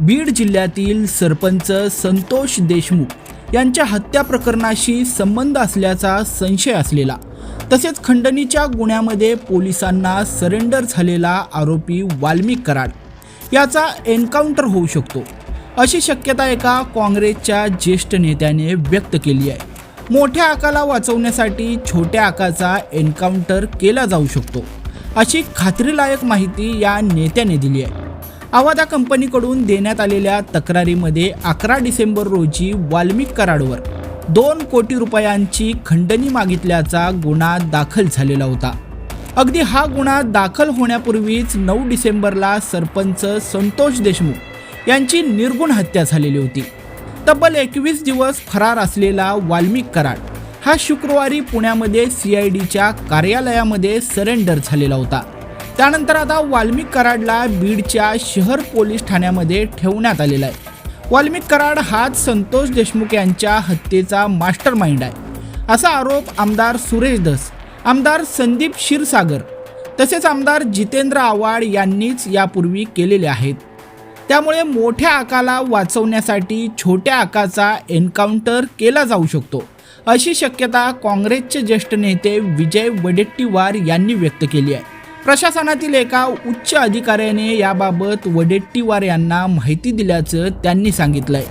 बीड जिल्ह्यातील सरपंच संतोष देशमुख यांच्या हत्या प्रकरणाशी संबंध असल्याचा संशय असलेला तसेच खंडणीच्या गुन्ह्यामध्ये पोलिसांना सरेंडर झालेला आरोपी वाल्मिक कराड याचा एन्काउंटर होऊ शकतो अशी शक्यता एका काँग्रेसच्या ज्येष्ठ नेत्याने व्यक्त केली आहे. मोठ्या आकाला वाचवण्यासाठी छोट्या आकाचा एन्काउंटर केला जाऊ शकतो अशी खात्रीलायक माहिती या नेत्याने दिली आहे. आवादा कंपनीकडून देण्यात आलेल्या तक्रारीमध्ये अकरा डिसेंबर रोजी वाल्मिक कराडवर दोन कोटी रुपयांची खंडणी मागितल्याचा गुन्हा दाखल झालेला होता. अगदी हा गुन्हा दाखल होण्यापूर्वीच नऊ डिसेंबरला सरपंच संतोष देशमुख यांची निर्गुण हत्या झालेली होती. तब्बल एकवीस दिवस फरार असलेला वाल्मिक कराड हा शुक्रवारी पुण्यामध्ये सी आय डीच्या कार्यालयामध्ये सरेंडर झालेला होता. त्यानंतर आता वाल्मिक कराडला बीडच्या शहर पोलीस ठाण्यामध्ये ठेवण्यात आलेला आहे. वाल्मिक कराड हाच संतोष देशमुख यांच्या हत्येचा मास्टर माइंड आहे. असा आरोप आमदार सुरेश धस आमदार संदीप क्षीरसागर तसेच आमदार जितेंद्र आव्हाड यांनीच यापूर्वी केलेले आहेत. त्यामुळे मोठ्या आकाला वाचवण्यासाठी छोट्या आकाचा एन्काउंटर केला जाऊ शकतो अशी शक्यता काँग्रेसचे ज्येष्ठ नेते विजय वडेट्टीवार यांनी व्यक्त केली आहे. प्रशासनातील एका उच्च अधिकाऱ्याने याबाबत वडेट्टीवार यांना माहिती दिल्याचं त्यांनी सांगितलंय.